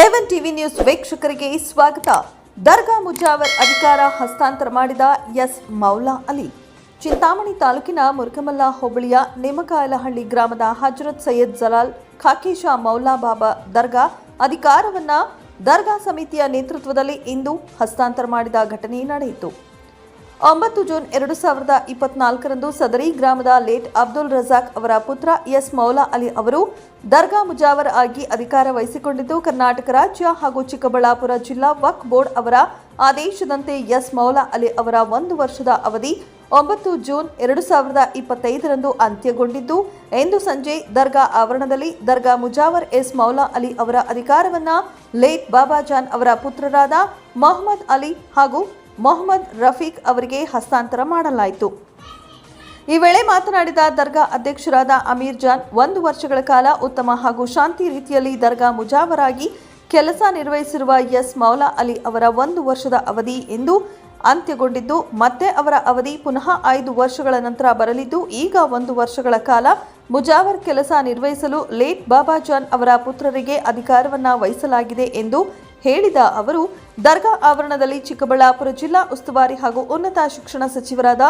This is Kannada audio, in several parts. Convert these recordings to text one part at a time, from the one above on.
ಎಸ್ಎನ್ ಟಿವಿ ನ್ಯೂಸ್ ವೀಕ್ಷಕರಿಗೆ ಸ್ವಾಗತ. ದರ್ಗಾ ಮುಜಾವರ್ ಅಧಿಕಾರ ಹಸ್ತಾಂತರ ಮಾಡಿದ ಎಸ್ ಮೌಲಾ ಅಲಿ. ಚಿಂತಾಮಣಿ ತಾಲೂಕಿನ ಮುರುಕಮಲ್ಲ ಹೋಬಳಿಯ ನೇಮಕಾಯಲಹಳ್ಳಿ ಗ್ರಾಮದ ಹಜರತ್ ಸೈಯದ್ ಜಲಾಲ್ ಖಾಕೇಶಾ ಮೌಲಾ ಬಾಬಾ ದರ್ಗಾ ಅಧಿಕಾರವನ್ನ ದರ್ಗಾ ಸಮಿತಿಯ ನೇತೃತ್ವದಲ್ಲಿ ಇಂದು ಹಸ್ತಾಂತರ ಮಾಡಿದ ಘಟನೆ ನಡೆಯಿತು. ಒಂಬತ್ತು ಜೂನ್ ಎರಡು ಸಾವಿರದ ಇಪ್ಪತ್ನಾಲ್ಕರಂದು ಸದರಿ ಗ್ರಾಮದ ಲೇಟ್ ಅಬ್ದುಲ್ ರಜಾಕ್ ಅವರ ಪುತ್ರ ಎಸ್ ಮೌಲಾ ಅಲಿ ಅವರು ದರ್ಗಾ ಮುಜಾವರ್ ಆಗಿ ಅಧಿಕಾರ ವಹಿಸಿಕೊಂಡಿದ್ದು ಕರ್ನಾಟಕ ರಾಜ್ಯ ಹಾಗೂ ಚಿಕ್ಕಬಳ್ಳಾಪುರ ಜಿಲ್ಲಾ ವಕ್ ಬೋರ್ಡ್ ಅವರ ಆದೇಶದಂತೆ ಎಸ್ ಮೌಲಾ ಅಲಿ ಅವರ ಒಂದು ವರ್ಷದ ಅವಧಿ ಒಂಬತ್ತು ಜೂನ್ ಎರಡು ಸಾವಿರದ ಇಪ್ಪತ್ತೈದರಂದು ಅಂತ್ಯಗೊಂಡಿದ್ದು, ಇಂದು ಸಂಜೆ ದರ್ಗಾ ಆವರಣದಲ್ಲಿ ದರ್ಗಾ ಮುಜಾವರ್ ಎಸ್ ಮೌಲಾ ಅಲಿ ಅವರ ಅಧಿಕಾರವನ್ನ ಲೇಟ್ ಬಾಬಾಜಾನ್ ಅವರ ಪುತ್ರರಾದ ಮೊಹಮ್ಮದ್ ಅಲಿ ಹಾಗೂ ಮೊಹಮ್ಮದ್ ರಫೀಕ್ ಅವರಿಗೆ ಹಸ್ತಾಂತರ ಮಾಡಲಾಯಿತು. ಈ ವೇಳೆ ಮಾತನಾಡಿದ ದರ್ಗಾ ಅಧ್ಯಕ್ಷರಾದ ಅಮೀರ್ ಜಾನ್, ಒಂದು ವರ್ಷಗಳ ಕಾಲ ಉತ್ತಮ ಹಾಗೂ ಶಾಂತಿ ರೀತಿಯಲ್ಲಿ ದರ್ಗಾ ಮುಜಾವರಾಗಿ ಕೆಲಸ ನಿರ್ವಹಿಸಿರುವ ಎಸ್ ಮೌಲಾ ಅಲಿ ಅವರ ಒಂದು ವರ್ಷದ ಅವಧಿ ಎಂದು ಅಂತ್ಯಗೊಂಡಿದ್ದು, ಮತ್ತೆ ಅವರ ಅವಧಿ ಪುನಃ ಐದು ವರ್ಷಗಳ ನಂತರ ಬರಲಿದ್ದು, ಈಗ ಒಂದು ವರ್ಷಗಳ ಕಾಲ ಮುಜಾವರ್ ಕೆಲಸ ನಿರ್ವಹಿಸಲು ಲೇಟ್ ಬಾಬಾಜಾನ್ ಅವರ ಪುತ್ರರಿಗೆ ಅಧಿಕಾರವನ್ನು ವಹಿಸಲಾಗಿದೆ ಎಂದು ಹೇಳಿದ ಅವರು, ದರ್ಗಾ ಆವರಣದಲ್ಲಿ ಚಿಕ್ಕಬಳ್ಳಾಪುರ ಜಿಲ್ಲಾ ಉಸ್ತುವಾರಿ ಹಾಗೂ ಉನ್ನತ ಶಿಕ್ಷಣ ಸಚಿವರಾದ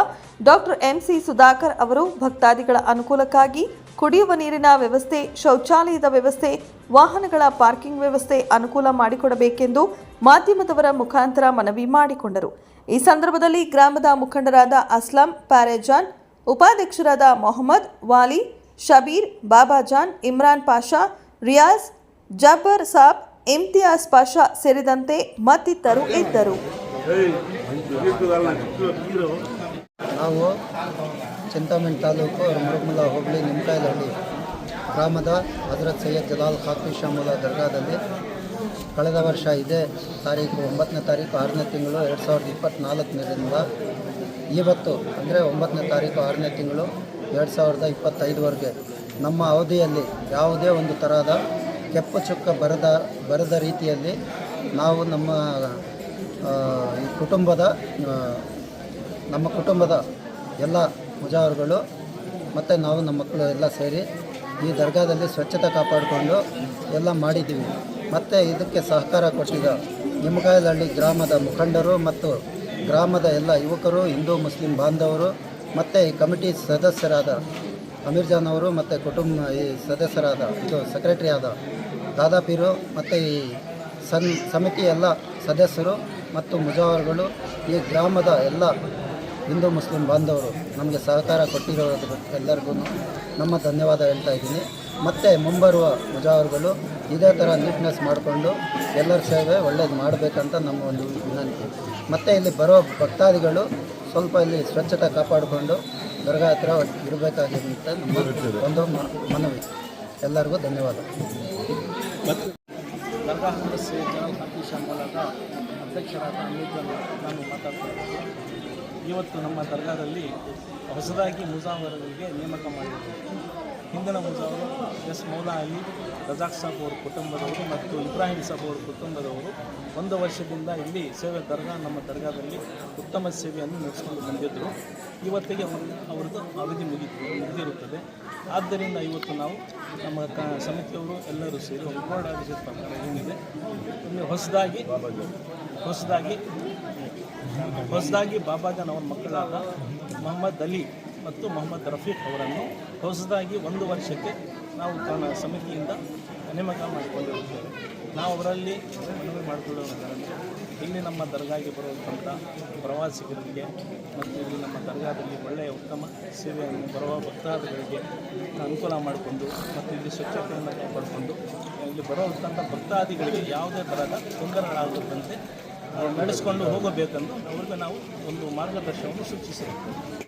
ಡಾಕ್ಟರ್ ಎಂಸಿ ಸುಧಾಕರ್ ಅವರು ಭಕ್ತಾದಿಗಳ ಅನುಕೂಲಕ್ಕಾಗಿ ಕುಡಿಯುವ ನೀರಿನ ವ್ಯವಸ್ಥೆ, ಶೌಚಾಲಯದ ವ್ಯವಸ್ಥೆ, ವಾಹನಗಳ ಪಾರ್ಕಿಂಗ್ ವ್ಯವಸ್ಥೆ ಅನುಕೂಲ ಮಾಡಿಕೊಡಬೇಕೆಂದು ಮಾಧ್ಯಮದವರ ಮುಖಾಂತರ ಮನವಿ ಮಾಡಿಕೊಂಡರು. ಈ ಸಂದರ್ಭದಲ್ಲಿ ಗ್ರಾಮದ ಮುಖಂಡರಾದ ಅಸ್ಲಂ ಪ್ಯಾರೇಜಾನ್, ಉಪಾಧ್ಯಕ್ಷರಾದ ಮೊಹಮ್ಮದ್ ವಾಲಿ, ಶಬೀರ್, ಬಾಬಾಜಾನ್, ಇಮ್ರಾನ್ ಪಾಷಾ, ರಿಯಾಜ್, ಜಬ್ಬರ್ ಸಾಬ್ ಇಮ್ತಿಯಾಜ್ ಪಾಷಾ ಸೇರಿದಂತೆ ಮತ್ತಿತರು ಇದ್ದರು. ನಾವು ಚಿಂತಾಮಣಿ ತಾಲೂಕು ಮುರುಮಲ ಹೋಬಳಿ ನಿಮ್ಕಾಯಲಹಳ್ಳಿ ಗ್ರಾಮದ ಹಜರತ್ ಸೈಯದ್ ಜಲಾಲ್ ಖಾಕಿ ಶಾಮುಲ ದರ್ಗಾದಲ್ಲಿ ಕಳೆದ ವರ್ಷ ಇದೇ ತಾರೀಕು ಒಂಬತ್ತನೇ ತಾರೀಕು ಆರನೇ ತಿಂಗಳು ಎರಡು ಸಾವಿರದ ಇಪ್ಪತ್ತ್ನಾಲ್ಕರಿಂದ ಇವತ್ತು, ಅಂದರೆ ಒಂಬತ್ತನೇ ತಾರೀಕು ಆರನೇ ತಿಂಗಳು ಎರಡು ಸಾವಿರದ ಇಪ್ಪತ್ತೈದುವರೆಗೆ ನಮ್ಮ ಅವಧಿಯಲ್ಲಿ ಯಾವುದೇ ಒಂದು ತರಹದ ಕೆಂಪು ಚುಕ್ಕ ಬರದ ಬರದ ರೀತಿಯಲ್ಲಿ ನಾವು ನಮ್ಮ ಕುಟುಂಬದ ನಮ್ಮ ಕುಟುಂಬದ ಎಲ್ಲ ಮುಜಾವರುಗಳು ಮತ್ತು ನಾವು ನಮ್ಮ ಮಕ್ಕಳು ಎಲ್ಲ ಸೇರಿ ಈ ದರ್ಗಾದಲ್ಲಿ ಸ್ವಚ್ಛತೆ ಕಾಪಾಡಿಕೊಂಡು ಎಲ್ಲ ಮಾಡಿದ್ದೀವಿ. ಮತ್ತು ಇದಕ್ಕೆ ಸಹಕಾರ ಕೊಟ್ಟಿದ್ದ ನಿಮಗಾಯಲಹಳ್ಳಿ ಗ್ರಾಮದ ಮುಖಂಡರು ಮತ್ತು ಗ್ರಾಮದ ಎಲ್ಲ ಯುವಕರು, ಹಿಂದೂ, ಮುಸ್ಲಿಂ ಬಾಂಧವರು, ಮತ್ತು ಈ ಕಮಿಟಿ ಸದಸ್ಯರಾದ ಅಮೀರ್ ಜಾನ್ ಅವರು ಮತ್ತು ಕುಟುಂಬ ಈ ಸದಸ್ಯರಾದ, ಇದು ಸೆಕ್ರೆಟರಿ ಆದ ದಾದಾಪೀರು ಮತ್ತು ಈ ಸನ್, ಸಮಿತಿ ಎಲ್ಲ ಸದಸ್ಯರು ಮತ್ತು ಮುಜಾವರ್ಗಳು ಈ ಗ್ರಾಮದ ಎಲ್ಲ ಹಿಂದೂ ಮುಸ್ಲಿಂ ಬಾಂಧವರು ನಮಗೆ ಸಹಕಾರ ಕೊಟ್ಟಿರೋದ್ರ ಎಲ್ಲರಿಗೂ ನಮ್ಮ ಧನ್ಯವಾದ ಹೇಳ್ತಾ ಇದ್ದೀನಿ. ಮತ್ತು ಮುಂಬರುವ ಮುಜಾವರ್ಗಳು ಇದೇ ಥರ ನೀಟ್ನೆಸ್ ಮಾಡಿಕೊಂಡು ಎಲ್ಲರ ಸೇವೆ ಒಳ್ಳೇದು ಮಾಡಬೇಕಂತ ನಮ್ಮ ಒಂದು ವಿನಂತಿ. ಮತ್ತು ಇಲ್ಲಿ ಬರೋ ಭಕ್ತಾದಿಗಳು ಸ್ವಲ್ಪ ಇಲ್ಲಿ ಸ್ವಚ್ಛತೆ ಕಾಪಾಡಿಕೊಂಡು ದರ್ಗಾ ಹತ್ರ ಇರಬೇಕಾಗಿರುವಂತ ಅಂತ ನಮ್ಮ ಒಂದು ಮನವಿ. ಎಲ್ಲರಿಗೂ ಧನ್ಯವಾದ. ದರ್ಗಾ ಜನರಲ್ ಪಾರ್ಟಿ ಶಾಮಲದ ಅಧ್ಯಕ್ಷರಾದ ಅಮೀರ್ ನಾನು ಮಾತಾಡ್ತಾ ಇವತ್ತು ನಮ್ಮ ದರ್ಗಾದಲ್ಲಿ ಹೊಸದಾಗಿ ಮುಜಾವರಗಳಿಗೆ ನೇಮಕ ಮಾಡಿದ್ದೇವೆ ಹಿಂದಿನ ಮುಂಜಾವರು ಎಸ್ ಮೌಲಾ ಅಲಿ ರಜಾಕ್ ಸಾಬ್ ಅವರ ಕುಟುಂಬದವರು ಮತ್ತು ಇಬ್ರಾಹಿಂ ಸಾಬ್ ಅವರ ಕುಟುಂಬದವರು ಒಂದು ವರ್ಷದಿಂದ ಇಲ್ಲಿ ಸೇವೆ ದರ್ಗಾ, ನಮ್ಮ ದರ್ಗಾದಲ್ಲಿ ಉತ್ತಮ ಸೇವೆಯನ್ನು ನಡೆಸಿಕೊಂಡು ಬಂದಿದ್ದರು ಇವತ್ತಿಗೆ ಅವ್ರದ್ದು ಅವಧಿ ಮುಗಿ ಮುಗಿದಿರುತ್ತದೆ. ಆದ್ದರಿಂದ ಇವತ್ತು ನಾವು ನಮ್ಮ ಕ ಸಮಿತಿಯವರು ಎಲ್ಲರೂ ಸೇರಿ ಒಂದು ಬೋರ್ಡ್ ಆದೇಶದ ಪ್ರಕಾರ ಏನಿದೆ ಇಲ್ಲಿ ಹೊಸದಾಗಿ ಹೊಸದಾಗಿ ಹೊಸದಾಗಿ ಬಾಬಾಜನ್ ಅವರ ಮಕ್ಕಳಾದ ಮೊಹಮ್ಮದ್ ಅಲಿ ಮತ್ತು ಮೊಹಮ್ಮದ್ ರಫೀಕ್ ಅವರನ್ನು ಹೊಸದಾಗಿ ಒಂದು ವರ್ಷಕ್ಕೆ ನಾವು ತನ್ನ ಸಮಿತಿಯಿಂದ ನೇಮಕ ಮಾಡಿಕೊಂಡಿರುತ್ತೇವೆ. ನಾವು ಅವರಲ್ಲಿ ಮನವಿ ಮಾಡಿಕೊಳ್ಳುವುದರಂತೆ ಇಲ್ಲಿ ನಮ್ಮ ದರ್ಗಾಗೆ ಬರುವಂಥ ಪ್ರವಾಸಿಗರಿಗೆ ಮತ್ತು ಇಲ್ಲಿ ನಮ್ಮ ದರ್ಗಾದಲ್ಲಿ ಒಳ್ಳೆಯ ಉತ್ತಮ ಸೇವೆಯನ್ನು ಬರುವ ಭಕ್ತಾದಿಗಳಿಗೆ ಅನುಕೂಲ ಮಾಡಿಕೊಂಡು ಮತ್ತು ಇಲ್ಲಿ ಸ್ವಚ್ಛತೆಯನ್ನು ಕಾಪಾಡಿಕೊಂಡು ಇಲ್ಲಿ ಬರುವಂಥ ಭಕ್ತಾದಿಗಳಿಗೆ ಯಾವುದೇ ಥರದ ತೊಂದರೆಗಳಾಗದಂತೆ ನಡೆಸ್ಕೊಂಡು ಹೋಗಬೇಕೆಂದು ಅವ್ರಿಗೆ ನಾವು ಒಂದು ಮಾರ್ಗದರ್ಶನವನ್ನು ಸೂಚಿಸಿರುತ್ತೇವೆ.